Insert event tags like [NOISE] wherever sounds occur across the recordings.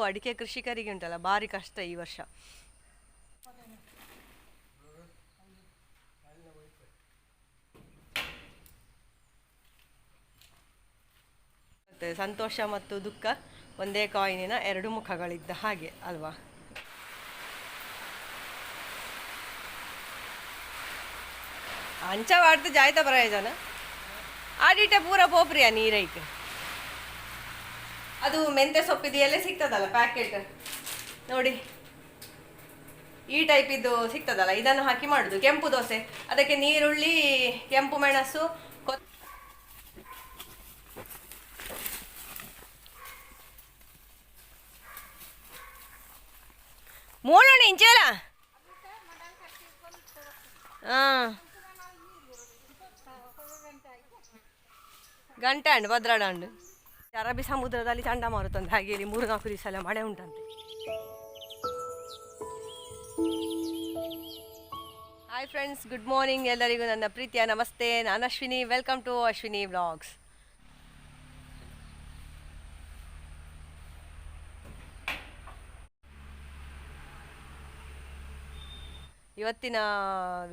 ಅಡಿಕೆ ಕೃಷಿಕರಿಗೆ ಉಂಟಲ್ಲ, ಭಾರಿ ಕಷ್ಟ ಈ ವರ್ಷ. ಸಂತೋಷ ಮತ್ತು ದುಃಖ ಒಂದೇ ಕಾಯಿನಿನ ಎರಡು ಮುಖಗಳಿದ್ದ ಹಾಗೆ ಅಲ್ವಾ? ಅಂಚ ವಾಡ್ದು ಜಾಯ್ತ ಪ್ರಯೋಜನ? ಆಡಿಟ ಪೂರ ಪೋಪ್ರಿಯ ನೀರೈಕ್. ಅದು ಮೆಂತ್ಯ ಸೊಪ್ಪಿದೆಯಲ್ಲೇ ಸಿಗ್ತದಲ್ಲ ಪ್ಯಾಕೆಟ್ ನೋಡಿ. ಈ ಟೈಪ್ ಇದು ಸಿಗ್ತದಲ್ಲ, ಇದನ್ನು ಹಾಕಿ ಮಾಡುದು. ಕೆಂಪು ದೋಸೆ. ಅದಕ್ಕೆ ನೀರುಳ್ಳಿ, ಕೆಂಪು ಮೆಣಸು, ಕೊತ್ ಮೂಳೋಣ ಇಂಚಲ ಗಂಟೆ ಅಂಡು ಭದ್ರಾಡ ಅಂಡು ಅರಬ್ಬಿ ಸಮುದ್ರದಲ್ಲಿ ಚಂಡಮಾರುತ ಅಂತ ಹಾಗೆ ಇಲ್ಲಿ ಮೂರು ನಾಲ್ಕು ದಿವಸ ಎಲ್ಲ ಮಳೆ ಉಂಟಂತೆ. ಹಾಯ್ ಫ್ರೆಂಡ್ಸ್ ಗುಡ್ ಮಾರ್ನಿಂಗ್ ಎಲ್ಲರಿಗೂ ನನ್ನ ಪ್ರೀತಿಯ ನಮಸ್ತೆ. ನಾನು Ashwini. Welcome to Ashwini vlogs ಇವತ್ತಿನ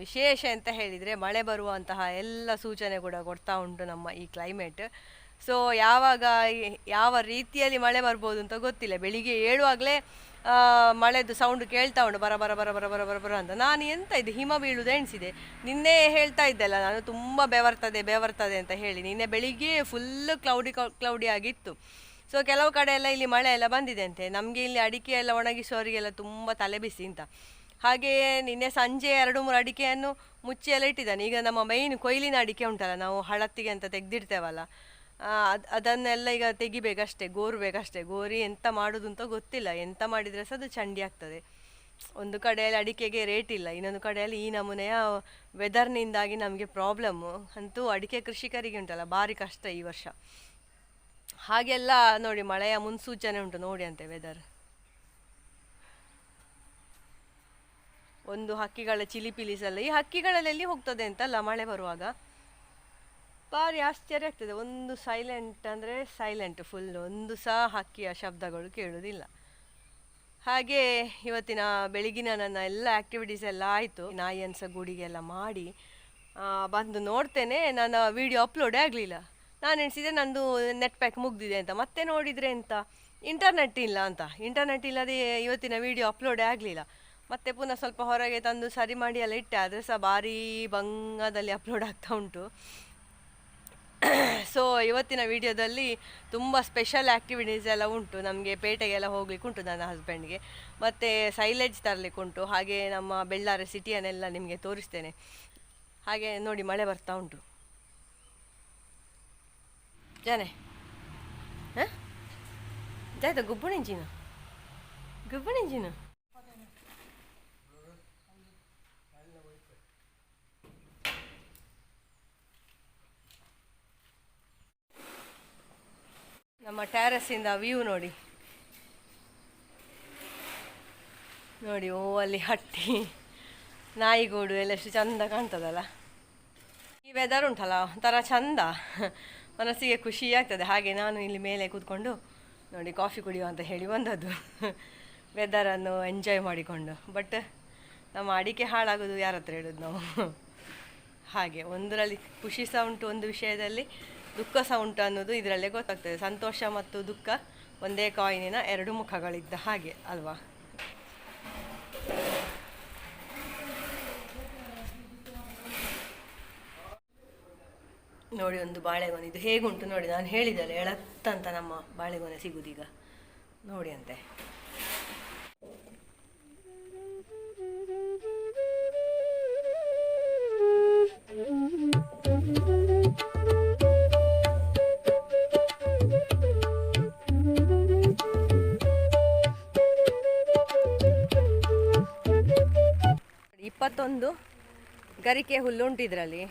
ವಿಶೇಷ ಅಂತ ಹೇಳಿದರೆ ಮಳೆ ಬರುವಂತಹ ಎಲ್ಲ ಸೂಚನೆ ಕೂಡ ಕೊಡ್ತಾ ಉಂಟು ನಮ್ಮ ಈ ಕ್ಲೈಮೇಟ್ ಸೊ ಯಾವಾಗ ಯಾವ ರೀತಿಯಲ್ಲಿ ಮಳೆ ಬರ್ಬೋದು ಅಂತ ಗೊತ್ತಿಲ್ಲ. ಬೆಳಿಗ್ಗೆ ಏಳುವಾಗಲೇ ಮಳೆದು ಸೌಂಡ್ ಕೇಳ್ತಾ ಉಂಟು. ಬರ ಬರ ಬರ ಬರ ಬರ ಬರ ಬರ ಅಂತ. ನಾನು ಎಂತ ಇದು? ಹಿಮ ಬೀಳುವುದು ಎಣಿಸಿದೆ. ನಿನ್ನೆ ಹೇಳ್ತಾ ಇದ್ದೆಲ್ಲ ನಾನು. ತುಂಬ ಬೆವರ್ತದೆ ಬೆವರ್ತದೆ ಅಂತ ಹೇಳಿ. ನಿನ್ನೆ ಬೆಳಿಗ್ಗೆ ಫುಲ್ ಕ್ಲೌಡಿ ಕ್ಲೌಡಿ ಆಗಿತ್ತು. ಸೊ ಕೆಲವು ಕಡೆ ಎಲ್ಲ ಇಲ್ಲಿ ಮಳೆ ಎಲ್ಲ ಬಂದಿದೆ ಅಂತೆ. ನಮಗೆ ಇಲ್ಲಿ ಅಡಿಕೆ ಎಲ್ಲ ಒಣಗಿಸೋರಿಗೆಲ್ಲ ತುಂಬ ತಲೆ ಬಿಸಿ ಅಂತ. ಹಾಗೆಯೇ ನಿನ್ನೆ ಸಂಜೆ ಎರಡು, ಮೂರು ಅಡಿಕೆಯನ್ನು ಮುಚ್ಚಿ ಎಲ್ಲ ಇಟ್ಟಿದ್ದಾನೆ. ಈಗ ನಮ್ಮ ಮೈನ್ ಕೊಯ್ಲಿನ ಅಡಿಕೆ ಉಂಟಲ್ಲ, ನಾವು ಹಳತ್ತಿಗೆ ಅಂತ ತೆಗ್ದಿಡ್ತೇವಲ್ಲ. ಅದು, ಅದನ್ನೆಲ್ಲ ಈಗ ತೆಗಿಬೇಕಷ್ಟೇ, ಗೋರ್ಬೇಕಷ್ಟೇ, ಗೋರಿ ಎಂತ ಮಾಡೋದು ಅಂತ ಗೊತ್ತಿಲ್ಲ, ಎಂತ ಮಾಡಿದರೆ ಸಹ ಅದು ಚಂಡಿ ಆಗ್ತದೆ. ಒಂದು ಕಡೆಯಲ್ಲಿ ಅಡಿಕೆಗೆ ರೇಟ್ ಇಲ್ಲ, ಇನ್ನೊಂದು ಕಡೆಯಲ್ಲಿ ಈ ನಮೂನೆಯ ವೆದರ್ನಿಂದಾಗಿ ನಮಗೆ ಪ್ರಾಬ್ಲಮ್ಮು ಅಂತೂ ಅಡಿಕೆ ಕೃಷಿಕರಿಗೆ ಉಂಟಲ್ಲ, ಭಾರಿ ಕಷ್ಟ ಈ ವರ್ಷ. ಹಾಗೆಲ್ಲ ನೋಡಿ, ಮಳೆಯ ಮುನ್ಸೂಚನೆ ಉಂಟು, ನೋಡಿ ಅಂತೆ ವೆದರ್ ಒಂದು ಹಕ್ಕಿಗಳ ಚಿಲಿಪಿಲಿಸಲ್ಲ, ಈ ಹಕ್ಕಿಗಳಲ್ಲಿ ಹೋಗ್ತದೆ ಅಂತಲ್ಲ ಮಳೆ ಬರುವಾಗ? ಭಾರಿ ಆಶ್ಚರ್ಯ ಆಗ್ತದೆ. ಒಂದು ಸೈಲೆಂಟ್ ಅಂದರೆ ಸೈಲೆಂಟ್ ಫುಲ್ ಒಂದು ಸಹ ಹಕ್ಕಿಯ ಶಬ್ದಗಳು ಕೇಳುವುದಿಲ್ಲ ಹಾಗೆ ಇವತ್ತಿನ ಬೆಳಗಿನ ನನ್ನ ಎಲ್ಲ ಆ್ಯಕ್ಟಿವಿಟೀಸ್ ಎಲ್ಲ ಆಯಿತು. ನಾಯಿಯನ್ನು ಸಹ ಗೂಡಿಗೆಲ್ಲ ಮಾಡಿ ಬಂದು ನೋಡ್ತೇನೆ. ನಾನು ವಿಡಿಯೋ ಅಪ್ಲೋಡೇ ಆಗಲಿಲ್ಲ. ನಾನು ಎಣಿಸಿದೆ, ನಂದು ನೆಟ್ ಪ್ಯಾಕ್ ಮುಗ್ದಿದೆ ಅಂತ. ಮತ್ತೆ ನೋಡಿದರೆ ಎಂತ? ಇಂಟರ್ನೆಟ್ ಇಲ್ಲ ಅಂತ. ಇಂಟರ್ನೆಟ್ ಇಲ್ಲದೆ ಇವತ್ತಿನ ವಿಡಿಯೋ ಅಪ್ಲೋಡೇ ಆಗಲಿಲ್ಲ. ಮತ್ತೆ ಪುನಃ ಸ್ವಲ್ಪ ಹೊರಗೆ ತಂದು ಸರಿ ಮಾಡಿ ಎಲ್ಲ ಇಟ್ಟೆ. ಆದರೆ ಸಹ ಭಾರೀ ಭಂಗದಲ್ಲಿ ಅಪ್ಲೋಡ್ ಆಗ್ತಾ ಉಂಟು. [COUGHS] ಸೊ ಇವತ್ತಿನ ವಿಡಿಯೋದಲ್ಲಿ ತುಂಬ ಸ್ಪೆಷಲ್ ಆ್ಯಕ್ಟಿವಿಟೀಸ್ ಎಲ್ಲ ಉಂಟು. ನಮಗೆ ಪೇಟೆಗೆಲ್ಲ ಹೋಗ್ಲಿಕ್ಕೆ ಉಂಟು ನನ್ನ ಹಸ್ಬೆಂಡ್ಗೆ ಮತ್ತು ಸೈಲೇಜ್ ತರಲಿಕ್ಕೆ ಉಂಟು. ಹಾಗೆ ನಮ್ಮ ಬೆಳ್ಳಾರೆ ಸಿಟಿಯನ್ನೆಲ್ಲ ನಿಮಗೆ ತೋರಿಸ್ತೇನೆ. ಹಾಗೆ ನೋಡಿ ಮಳೆ ಬರ್ತಾ ಉಂಟು. ಜಾನೆ. ಹಾಂ? ಜಾಯ್ತಾ ಗುಬ್ಬುಣಿಂಜಿನ ಗುಬ್ಬಣಿಂಚಿನ ನಮ್ಮ ಟ್ಯಾರಸಿಂದ ವ್ಯೂ ನೋಡಿ. ನೋಡಿ, ಓ, ಅಲ್ಲಿ ಹಟ್ಟಿ. ನಾಯಿಗೂಡು ಎಲ್ಲ ಎಷ್ಟು ಚಂದ ಕಾಣ್ತದಲ್ಲ. ಈ ವೆದರ್ ಉಂಟಲ್ಲ, ಒಂಥರ ಚಂದ. ಮನಸ್ಸಿಗೆ ಖುಷಿ ಆಗ್ತದೆ. ಹಾಗೆ ನಾನು ಇಲ್ಲಿ ಮೇಲೆ ಕೂತ್ಕೊಂಡು ನೋಡಿ ಕಾಫಿ ಕುಡಿಯುವ ಅಂತ ಹೇಳಿ ಬಂದದ್ದು. ವೆದರನ್ನು ಎಂಜಾಯ್ ಮಾಡಿಕೊಂಡು. ಬಟ್ ನಮ್ಮ ಅಡಿಕೆ ಹಾಳಾಗೋದು ಯಾರ ಹತ್ರ ಹೇಳೋದು ನಾವು? ಹಾಗೆ, ಒಂದರಲ್ಲಿ ಖುಷಿ ಸಹ ಉಂಟು ಒಂದು ವಿಷಯದಲ್ಲಿ. ದುಃಖ ಸಹ ಉಂಟು ಅನ್ನೋದು ಇದರಲ್ಲೇ ಗೊತ್ತಾಗ್ತದೆ. ಸಂತೋಷ ಮತ್ತು ದುಃಖ ಒಂದೇ ಕಾಯಿನಿನ ಎರಡು ಮುಖಗಳಿದ್ದ ಹಾಗೆ ಅಲ್ವಾ? ನೋಡಿ ಒಂದು ಬಾಳೆಗೊನೆ. ಇದು ಹೇಗುಂಟು ನೋಡಿ, ನಾನು ಹೇಳಿದಲ್ಲ ಎಳತ್ತಂತ ನಮ್ಮ ಬಾಳೆಗೊನೆ ಸಿಗುದೀಗ. ನೋಡಿ ಅಂತೆ. ಗರಿಕೆ ಹುಲ್ಲು ಉಂಟು ಇದರಲ್ಲಿ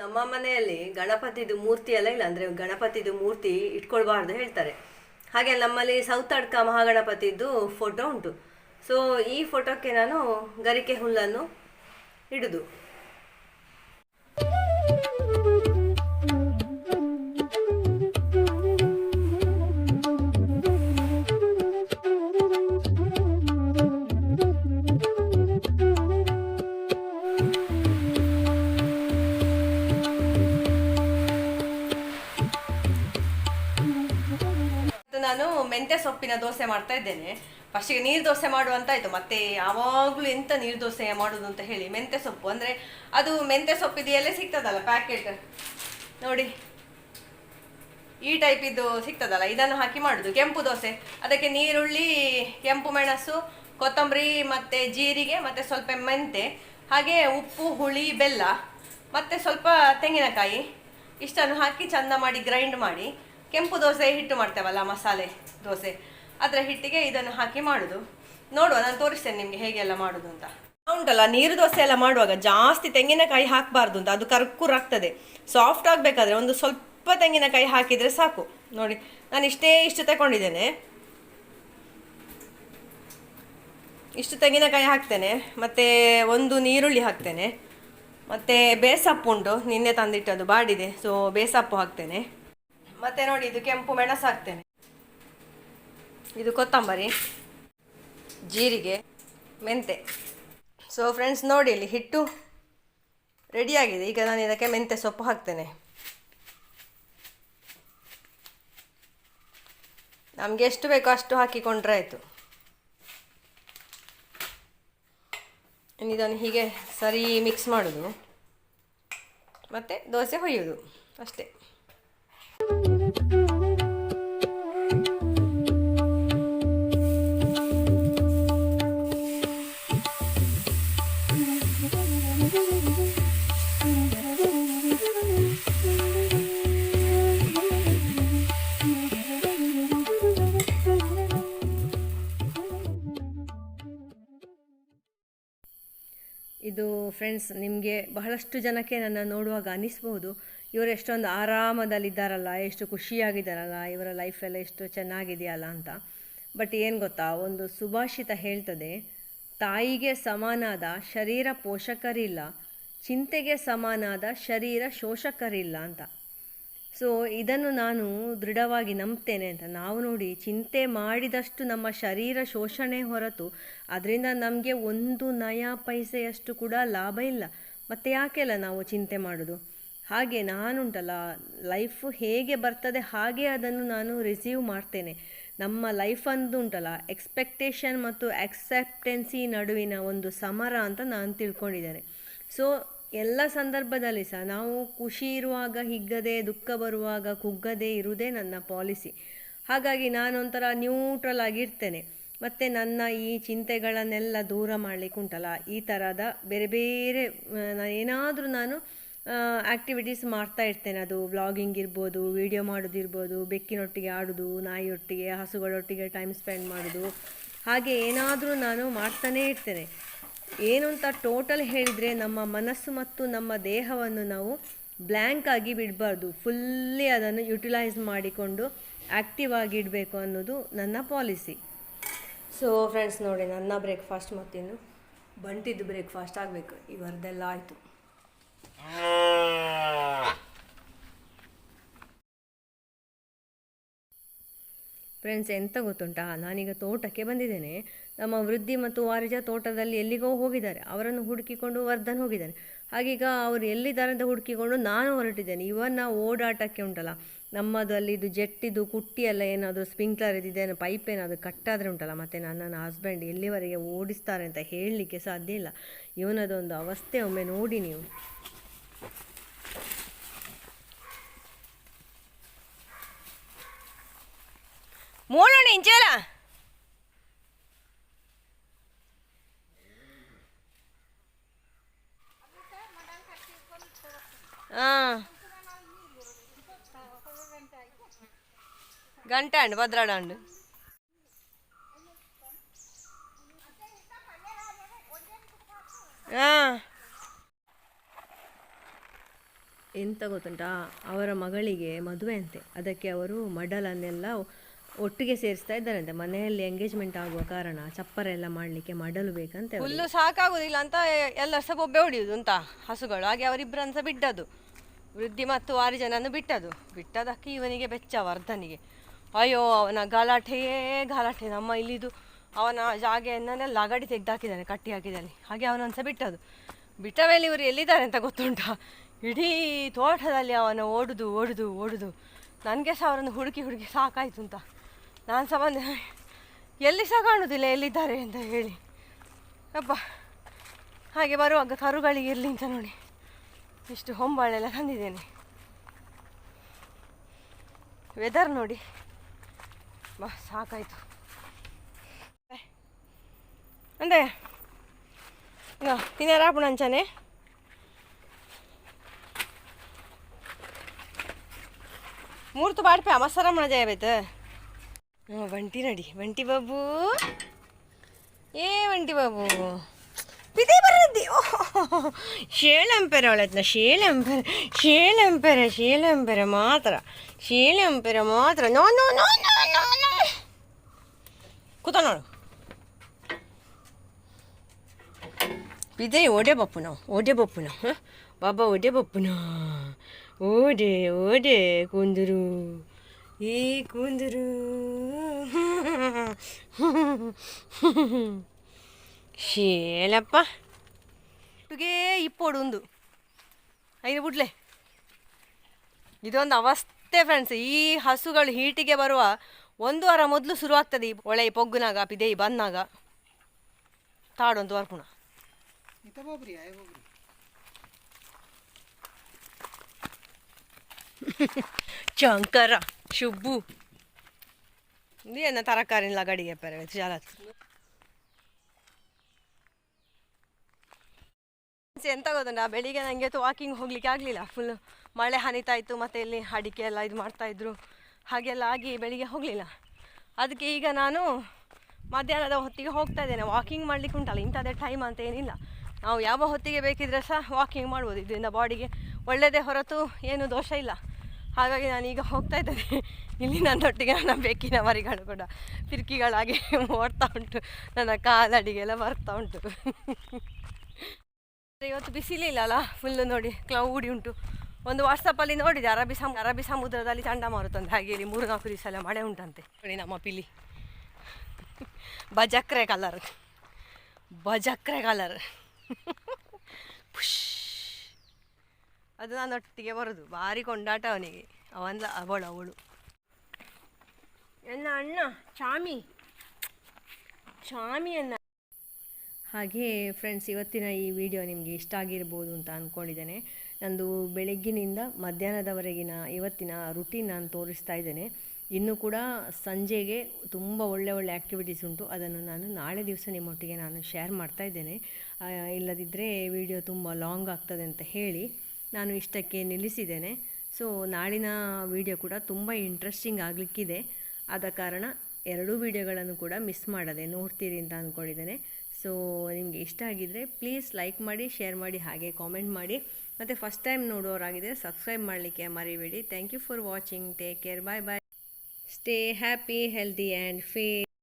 ನಮ್ಮ ಮನೆಯಲ್ಲಿ ಗಣಪತಿದು ಮೂರ್ತಿ ಎಲ್ಲ ಇಲ್ಲ ಅಂದ್ರೆ ಗಣಪತಿದು ಮೂರ್ತಿ ಇಟ್ಕೊಳ್ಬಾರ್ದು ಹೇಳ್ತಾರೆ. ಹಾಗೆ ನಮ್ಮಲ್ಲಿ ಸೌತ್ ಅಡ್ಕ ಮಹಾಗಣಪತಿದು ಫೋಟೋ ಉಂಟು. ಸೊ ಈ ಫೋಟೋಕ್ಕೆ ನಾನು ಗರಿಕೆ ಹುಲ್ಲನ್ನು ಇಡುದು. ಸೊಪ್ಪಿನ ದೋಸೆ ಮಾಡ್ತಾ ಇದ್ದೇನೆ. ಫಸ್ಟಿಗೆ ನೀರು ದೋಸೆ ಮಾಡುವಂತಾಯ್ತು ಮತ್ತೆ ಯಾವಾಗಲೂ ಎಂತ ನೀರು ದೋಸೆ ಮಾಡುದು ಅಂತ ಹೇಳಿ ಮೆಂತ್ಯ ಸೊಪ್ಪು. ಅಂದರೆ ಅದು ಮೆಂತ್ಯ ಸೊಪ್ಪಿದು ಎಲೆ ಸಿಗ್ತದಲ್ಲ ಪ್ಯಾಕೆಟ್ ನೋಡಿ. ಈ ಟೈಪ್ ಇದು ಸಿಗ್ತದಲ್ಲ. ಇದನ್ನು ಹಾಕಿ ಮಾಡುದು. ಕೆಂಪು ದೋಸೆ. ಅದಕ್ಕೆ ನೀರುಳ್ಳಿ, ಕೆಂಪು ಮೆಣಸು, ಕೊತ್ತಂಬರಿ ಮತ್ತೆ ಜೀರಿಗೆ ಮತ್ತೆ ಸ್ವಲ್ಪ ಮೆಂತೆ, ಹಾಗೆ ಉಪ್ಪು, ಹುಳಿ, ಬೆಲ್ಲ ಮತ್ತೆ ಸ್ವಲ್ಪ ತೆಂಗಿನಕಾಯಿ. ಇಷ್ಟನ್ನು ಹಾಕಿ ಚಂದ ಮಾಡಿ ಗ್ರೈಂಡ್ ಮಾಡಿ. ಕೆಂಪು ದೋಸೆ ಹಿಟ್ಟು ಮಾಡ್ತೇವಲ್ಲ, ಮಸಾಲೆ ದೋಸೆ. ಅದರ ಹಿಟ್ಟಿಗೆ ಇದನ್ನು ಹಾಕಿ ಮಾಡೋದು. ನೋಡುವ, ನಾನು ತೋರಿಸ್ತೇನೆ ನಿಮಗೆ ಹೇಗೆಲ್ಲ ಮಾಡೋದು ಅಂತ. ಉಂಟಲ್ಲ, ನೀರು ದೋಸೆ ಎಲ್ಲ ಮಾಡುವಾಗ ಜಾಸ್ತಿ ತೆಂಗಿನಕಾಯಿ ಹಾಕಬಾರ್ದು ಅಂತ, ಅದು ಕರ್ಕುರಾಗ್ತದೆ ಸಾಫ್ಟ್ ಆಗಬೇಕಾದ್ರೆ ಒಂದು ಸ್ವಲ್ಪ ತೆಂಗಿನಕಾಯಿ ಹಾಕಿದರೆ ಸಾಕು. ನೋಡಿ, ನಾನು ಇಷ್ಟೇ ಇಷ್ಟು ತಗೊಂಡಿದ್ದೇನೆ. ಇಷ್ಟು ತೆಂಗಿನಕಾಯಿ ಹಾಕ್ತೇನೆ, ಮತ್ತು ಒಂದು ನೀರುಳ್ಳಿ ಹಾಕ್ತೇನೆ. ಮತ್ತು ಬೇಸಪ್ಪು ಉಂಟು, ನಿನ್ನೆ ತಂದಿಟ್ಟದು ಬಾಡಿದೆ. ಸೊ ಬೇಸಪ್ಪು ಹಾಕ್ತೇನೆ. ಮತ್ತು ನೋಡಿ, ಇದು ಕೆಂಪು ಮೆಣಸು ಹಾಕ್ತೇನೆ. ಇದು ಕೊತ್ತಂಬರಿ, ಜೀರಿಗೆ, ಮೆಂತೆ. ಸೊ ಫ್ರೆಂಡ್ಸ್ ನೋಡಿ ಇಲ್ಲಿ ಹಿಟ್ಟು ರೆಡಿಯಾಗಿದೆ. ಈಗ ನಾನು ಇದಕ್ಕೆ ಮೆಂತೆ ಸೊಪ್ಪು ಹಾಕ್ತೇನೆ. ನಮಗೆ ಎಷ್ಟು ಬೇಕೋ ಅಷ್ಟು ಹಾಕಿಕೊಂಡ್ರೆ ಆಯಿತು. ಇದನ್ನು ಹೀಗೆ ಸರಿ ಮಿಕ್ಸ್ ಮಾಡೋದು. ಮತ್ತು ದೋಸೆ ಹೊಯ್ಯೋದು. ಅಷ್ಟೇ. ಫ್ರೆಂಡ್ಸ್ ನಿಮಗೆ ಬಹಳಷ್ಟು ಜನಕ್ಕೆ ನನ್ನ ನೋಡುವಾಗ ಅನಿಸ್ಬೋದು ಇವರು ಎಷ್ಟೊಂದು ಆರಾಮದಲ್ಲಿದ್ದಾರಲ್ಲ, ಎಷ್ಟು ಖುಷಿಯಾಗಿದ್ದಾರಲ್ಲ, ಇವರ ಲೈಫೆಲ್ಲ ಎಷ್ಟು ಚೆನ್ನಾಗಿದೆಯಲ್ಲ ಅಂತ. ಬಟ್ ಏನು ಗೊತ್ತಾ, ಒಂದು ಸುಭಾಷಿತ ಹೇಳ್ತದೆ, ತಾಯಿಗೆ ಸಮಾನಾದ ಶರೀರ ಪೋಷಕರಿಲ್ಲ, ಚಿಂತೆಗೆ ಸಮಾನಾದ ಶರೀರ ಶೋಷಕರಿಲ್ಲ ಅಂತ. ಸೊ ಇದನ್ನು ನಾನು ದೃಢವಾಗಿ ನಂಬ್ತೇನೆ ಅಂತ. ನಾವು ನೋಡಿ, ಚಿಂತೆ ಮಾಡಿದಷ್ಟು ನಮ್ಮ ಶರೀರ ಶೋಷಣೆ ಹೊರತು ಅದರಿಂದ ನಮಗೆ ಒಂದು ನಯ ಪೈಸೆಯಷ್ಟು ಕೂಡ ಲಾಭ ಇಲ್ಲ. ಮತ್ತು ಯಾಕೆಲ್ಲ ನಾವು ಚಿಂತೆ ಮಾಡೋದು? ಹಾಗೆ ನಾನುಂಟಲ್ಲ ಲೈಫು ಹೇಗೆ ಬರ್ತದೆ ಹಾಗೆ ಅದನ್ನು ನಾನು ರಿಸೀವ್ ಮಾಡ್ತೇನೆ. ನಮ್ಮ ಲೈಫ್ ಅಂದು ಉಂಟಲ್ಲ ಎಕ್ಸ್ಪೆಕ್ಟೇಷನ್ ಮತ್ತು ಅಕ್ಸೆಪ್ಟೆನ್ಸಿ ನಡುವಿನ ಒಂದು ಸಮರ ಅಂತ ನಾನು ತಿಳ್ಕೊಂಡಿದ್ದೇನೆ. ಸೊ ಎಲ್ಲ ಸಂದರ್ಭದಲ್ಲಿ ಸಹ ನಾವು ಖುಷಿ ಇರುವಾಗ, ಹಿಗ್ಗದೆ, ದುಃಖ ಬರುವಾಗ, ಕುಗ್ಗದೆ ಇರುವುದೇ ನನ್ನ ಪಾಲಿಸಿ. ಹಾಗಾಗಿ ನಾನೊಂಥರ ನ್ಯೂಟ್ರಲ್ ಆಗಿರ್ತೇನೆ. ಮತ್ತು ನನ್ನ ಈ ಚಿಂತೆಗಳನ್ನೆಲ್ಲ ದೂರ ಮಾಡಲಿಕ್ಕೆ ಉಂಟಲ್ಲ, ಈ ಥರದ ಬೇರೆ ಬೇರೆ ಏನಾದರೂ ನಾನು ಆ್ಯಕ್ಟಿವಿಟೀಸ್ ಮಾಡ್ತಾ ಇರ್ತೇನೆ. ಅದು ವ್ಲಾಗಿಂಗ್ ಇರ್ಬೋದು ವಿಡಿಯೋ ಮಾಡೋದಿರ್ಬೋದು, ಬೆಕ್ಕಿನೊಟ್ಟಿಗೆ ಆಡೋದು, ನಾಯಿಯೊಟ್ಟಿಗೆ, ಹಸುಗಳೊಟ್ಟಿಗೆ ಟೈಮ್ ಸ್ಪೆಂಡ್ ಮಾಡೋದು, ಹಾಗೆ ಏನಾದರೂ ನಾನು ಮಾಡ್ತಾನೇ ಇರ್ತೇನೆ. ಏನು ಅಂತ ಟೋಟಲ್ ಹೇಳಿದರೆ ನಮ್ಮ ಮನಸ್ಸು ಮತ್ತು ನಮ್ಮ ದೇಹವನ್ನು ನಾವು ಬ್ಲ್ಯಾಂಕ್ ಆಗಿ ಬಿಡಬಾರ್ದು. ಫುಲ್ಲಿ ಅದನ್ನು ಯುಟಿಲೈಸ್ ಮಾಡಿಕೊಂಡು ಆ್ಯಕ್ಟಿವ್ ಆಗಿ ಇಡಬೇಕು ಅನ್ನೋದು ನನ್ನ ಪಾಲಿಸಿ ಸೊ ಫ್ರೆಂಡ್ಸ್ ನೋಡಿ ನನ್ನ ಬ್ರೇಕ್ಫಾಸ್ಟ್ ಮತ್ತಿನ್ನು ಬಂಟಿದ್ದು ಬ್ರೇಕ್ಫಾಸ್ಟ್ ಆಗಬೇಕು. ಇವರದೆಲ್ಲ ಆಯಿತು. ಫ್ರೆಂಡ್ಸ್ ಎಂತ ಗೊತ್ತುಂಟಾ? ನಾನೀಗ ತೋಟಕ್ಕೆ ಬಂದಿದ್ದೇನೆ. ನಮ್ಮ ವೃದ್ಧಿ ಮತ್ತು ವಾರಿಜ ತೋಟದಲ್ಲಿ ಎಲ್ಲಿಗೋ ಹೋಗಿದ್ದಾರೆ. ಅವರನ್ನು ಹುಡುಕಿಕೊಂಡು ವರ್ಧನ್ ಹೋಗಿದ್ದಾನೆ. ಹಾಗೀಗ ಅವರು ಎಲ್ಲಿದ್ದಾರೆ ಅಂತ ಹುಡುಕಿಕೊಂಡು ನಾನು ಹೊರಟಿದ್ದೇನೆ. ಇವನ್ನ ಓಡಾಟಕ್ಕೆ ಉಂಟಲ್ಲ. ನಮ್ಮದು ಅಲ್ಲಿ ಇದು ಜೆಟ್ಟಿದು ಕುಟ್ಟಿ ಎಲ್ಲ ಏನಾದರೂ ಸ್ಪ್ರಿಂಕ್ಲರ್ ಇದ್ದಿದ್ದೇನೆ ಪೈಪ್ ಏನಾದರೂ ಕಟ್ಟಾದರೆ ಉಂಟಲ್ಲ. ಮತ್ತು ನನ್ನ ಹಸ್ಬೆಂಡ್ ಎಲ್ಲಿವರೆಗೆ ಓಡಿಸ್ತಾರೆ ಅಂತ ಹೇಳಲಿಕ್ಕೆ ಸಾಧ್ಯ ಇಲ್ಲ. ಇವನದೊಂದು ಅವಸ್ಥೆ ಒಮ್ಮೆ ನೋಡಿ ನೀವು. ಮೂಳೋಣ, ಇಂಚೇಲ. ಅಂಡು ಭದ್ರಾಡ ಅಂಡು ಹಾಂ. ಎಂತ ಗೊತ್ತುಂಟಾ? ಅವರ ಮಗಳಿಗೆ ಮದುವೆ ಅಂತೆ. ಅದಕ್ಕೆ ಅವರು ಮಡಲನ್ನೆಲ್ಲ ಒಟ್ಟಿಗೆ ಸೇರಿಸ್ತಾ ಇದ್ದಾರಂತೆ. ಮನೆಯಲ್ಲಿ ಎಂಗೇಜ್ಮೆಂಟ್ ಆಗುವ ಕಾರಣ ಚಪ್ಪರ ಎಲ್ಲ ಮಾಡಲಿಕ್ಕೆ ಮಡಲು ಬೇಕಂತೆ ಹುಲ್ಲು ಸಾಕಾಗುದಿಲ್ಲ ಅಂತ ಎಲ್ಲ ಸಹ ಬೊಬ್ಬೆ ಹೊಡಿಯುದು ಅಂತ ಹಸುಗಳು. ಹಾಗೆ ಅವರಿಬ್ಬರನ್ನು ಸಹ ಬಿಟ್ಟದ್ದು. ವೃದ್ಧಿ ಮತ್ತು ವಾರಿಜನನ್ನು ಜನನ್ನು ಬಿಟ್ಟದು. ಬಿಟ್ಟದಕ್ಕೆ ಇವನಿಗೆ ಬೆಚ್ಚ, ವರ್ಧನಿಗೆ. ಅಯ್ಯೋ, ಅವನ ಗಲಾಟೆಯೇ ಗಲಾಟೆ. ನಮ್ಮ ಇಲ್ಲಿದು ಅವನ ಜಾಗೆಯನ್ನೆಲ್ಲ ಲಗಡಿ ತೆಗೆದಾಕಿದ್ದಾನೆ ಕಟ್ಟಿ ಹಾಕಿದ್ದಾನೆ ಹಾಗೆ ಅವನೊಂದು ಸಹ ಬಿಟ್ಟದು. ಬಿಟ್ಟ ಮೇಲೆ ಇವರು ಎಲ್ಲಿದ್ದಾರೆ ಅಂತ ಗೊತ್ತುಂಟ? ಇಡೀ ತೋಟದಲ್ಲಿ ಅವನ ಓಡುದು ಓಡುದು ಓಡುದು. ನನಗೆ ಸಹ ಅವರನ್ನು ಹುಡುಕಿ ಹುಡುಕಿ ಸಾಕಾಯಿತು ಅಂತ ನಾನು ಸಹ ಬಂದೆ. ಎಲ್ಲಿ ಸಹ ಕಾಣುವುದಿಲ್ಲ ಎಲ್ಲಿದ್ದಾರೆ ಅಂತ ಹೇಳಿ. ಅಪ್ಪ ಹಾಗೆ ಬರುವಾಗ ಕರುಗಳಿಗೆ ಇರಲಿ ಅಂತ ನೋಡಿ. ಇಷ್ಟು ಹೊಂಬಾಳೆಲ್ಲ ತಂದಿದ್ದೇನೆ. ವೆದರ್ ನೋಡಿ. ಬಾ, ಸಾಕಾಯ್ತು. ಅಂದೆ ತಿನ್ನರಾಪುಣ ಅಂಚಾನೆ? ಮೂರ್ತು ಬಾಡ್ಪೆ ಅಮಸರ ಜಯಬೇತ ಹ್ಞೂ ಬಂಟಿ ನಡಿ ಬಂಟಿ ಬಾಬು. ಏ ಬಂಟಿ ಬಾಬು. ಇದೇ ಬರದ್ದಿ ಶೇಳಂಪೆರೆ ಅವಳತ್ನ ಶೇಳಂಪೆರೆ ಶೇಳಂಪೆರೆ ಶೇಳಂಪೆರೆ ಮಾತ್ರ ಶೇಳಂಪೆರೆ ಮಾತ್ರ no no no no no no ಕೂತ ನೋಡು ಇದೇ ಓಡೆ ಬಪ್ಪು ನಾವು ಓಡೆ ಬಪ್ಪು ನಾವು ಹ? ಬಾಬಾ ಓಡೆ ಬಪ್ಪು ನಾ ಓಡೆ ಓಡೆ ಕುಂದರು ಏ ಕುಂದರು ಶೇಲಪ್ಪ ಇಡುಗೇ ಇಪ್ಪೋಡು ಒಂದು ಐದು ಬಿಡ್ಲೆ. ಇದೊಂದು ಅವಸ್ಥೆ ಫ್ರೆಂಡ್ಸ್ ಈ ಹಸುಗಳು ಹೀಟಿಗೆ ಬರುವ ಒಂದು ವಾರ ಮೊದಲು ಶುರುವಾಗ್ತದೆ ಈ ಒಳೆ ಪೊಗ್ಗುನಾಗ ಪಿದೇ ಬಂದಾಗ ತಾಡೊಂದು ವಾರಪುಣ. ಶಂಕರ ಶುಬ್ಬು. ಇದೇನ ತರಕಾರಿ ಗಡಿಗೆ ಪೆರ ಜಾಲ ಎಂತ ಗೊತ್ತುಂಟ? ಬೆಳಿಗ್ಗೆ ನನಗೆ ವಾಕಿಂಗ್ ಹೋಗ್ಲಿಕ್ಕೆ ಆಗಲಿಲ್ಲ. ಫುಲ್ ಮಳೆ ಹನಿತಾ ಇತ್ತು, ಮತ್ತು ಇಲ್ಲಿ ಅಡಿಕೆ ಎಲ್ಲ ಇದು ಮಾಡ್ತಾಯಿದ್ರು ಹಾಗೆಲ್ಲ ಆಗಿ ಬೆಳಿಗ್ಗೆ ಹೋಗಲಿಲ್ಲ. ಅದಕ್ಕೆ ಈಗ ನಾನು ಮಧ್ಯಾಹ್ನದ ಹೊತ್ತಿಗೆ ಹೋಗ್ತಾ ಇದ್ದೇನೆ. ವಾಕಿಂಗ್ ಮಾಡ್ಲಿಕ್ಕೆ ಉಂಟಲ್ಲ, ಇಂಥದ್ದೇ ಟೈಮ್ ಅಂತ ಏನಿಲ್ಲ. ನಾವು ಯಾವ ಹೊತ್ತಿಗೆ ಬೇಕಿದ್ರೆ ಸಹ ವಾಕಿಂಗ್ ಮಾಡ್ಬೋದು. ಇದರಿಂದ ಬಾಡಿಗೆ ಒಳ್ಳೆಯದೇ ಹೊರತು ಏನು ದೋಷ ಇಲ್ಲ. ಹಾಗಾಗಿ ನಾನು ಈಗ ಹೋಗ್ತಾ ಇದ್ದೇನೆ. ಇಲ್ಲಿ ನನ್ನೊಟ್ಟಿಗೆ ನನ್ನ ಬೇಕಿನ ಮರಿಗಳು ಕೂಡ ಫಿರ್ಕಿಗಳಾಗಿ [LAUGHS] ಓಡ್ತಾ ಉಂಟು. ನನ್ನ ಕಾಲಡಿಗೆಲ್ಲ ಬರ್ತಾ ಉಂಟು. [LAUGHS] ಇವತ್ತು ಬಿಸಿಲಿಲ್ಲ ಅಲ್ಲ? ಫುಲ್ಲು ನೋಡಿ ಕ್ಲೌಡಿ ಉಂಟು. ಒಂದು ವಾಟ್ಸಪ್ಪಲ್ಲಿ ನೋಡಿದೆ, ಅರಬ್ಬಿ ಸಮ, ಅರಬ್ಬಿ ಸಮುದ್ರದಲ್ಲಿ ಚಂಡಮಾರುತ ಅಂತ. ಹಾಗೆ ಇಲ್ಲಿ ಮೂರು ನಾಲ್ಕು ದಿವಸ ಮಳೆ ಉಂಟಂತೆ. ನೋಡಿ ನಮ್ಮ ಪಿಲಿ. ಬಜಕ್ರೆ ಕಲರ್ ಬಜಕ್ರೆ ಕಲರ್ ಪುಷ್ ಅದು ನನ್ನೊಟ್ಟಿಗೆ ಬರೋದು. ಭಾರಿ ಕೊಂಡಾಟ ಅವನಿಗೆ. ಅವನ್ಲ, ಅವಳು ಅವಳು. ಎಲ್ಲ ಅಣ್ಣ, ಚಾಮಿ. ಚಾಮಿ ಅನ್ನ ಹಾಗೆ ಫ್ರೆಂಡ್ಸ್ ಇವತ್ತಿನ ಈ ವಿಡಿಯೋ ನಿಮಗೆ ಇಷ್ಟ ಆಗಿರ್ಬೋದು ಅಂತ ಅಂದ್ಕೊಂಡಿದ್ದೇನೆ ನಂದು ಬೆಳಗ್ಗಿನಿಂದ ಮಧ್ಯಾಹ್ನದವರೆಗಿನ ಇವತ್ತಿನ ರುಟೀನ್ ನಾನು ತೋರಿಸ್ತಾ ಇದ್ದೇನೆ. ಇನ್ನೂ ಕೂಡ ಸಂಜೆಗೆ ತುಂಬ ಒಳ್ಳೆ ಒಳ್ಳೆ ಆ್ಯಕ್ಟಿವಿಟೀಸ್ ಉಂಟು. ಅದನ್ನು ನಾನು ನಾಳೆ ದಿವಸ ನಿಮ್ಮೊಟ್ಟಿಗೆ ನಾನು ಶೇರ್ ಮಾಡ್ತಾ ಇದ್ದೇನೆ. ಇಲ್ಲದಿದ್ದರೆ ವಿಡಿಯೋ ತುಂಬ ಲಾಂಗ್ ಆಗ್ತದೆ ಅಂತ ಹೇಳಿ ನಾನು ಇಷ್ಟಕ್ಕೆ ನಿಲ್ಲಿಸಿದ್ದೇನೆ. ಸೊ ನಾಳಿನ ವಿಡಿಯೋ ಕೂಡ ತುಂಬ ಇಂಟ್ರೆಸ್ಟಿಂಗ್ ಆಗಲಿಕ್ಕಿದೆ. ಆದ ಕಾರಣ ಎರಡೂ ವಿಡಿಯೋಗಳನ್ನು ಕೂಡ ಮಿಸ್ ಮಾಡದೆ ನೋಡ್ತೀರಿ ಅಂತ ಅಂದ್ಕೊಂಡಿದ್ದೇನೆ ಸೊ ನಿಮಗೆ ಇಷ್ಟ ಆಗಿದ್ದರೆ ಪ್ಲೀಸ್ ಲೈಕ್ ಮಾಡಿ ಶೇರ್ ಮಾಡಿ, ಹಾಗೆ ಕಾಮೆಂಟ್ ಮಾಡಿ. ಮತ್ತು ಫಸ್ಟ್ ಟೈಮ್ ನೋಡೋರಾಗಿದ್ದರೆ ಸಬ್ಸ್ಕ್ರೈಬ್ ಮಾಡಲಿಕ್ಕೆ ಮರಿಬೇಡಿ. Thank you for watching take care bye bye stay happy healthy and fee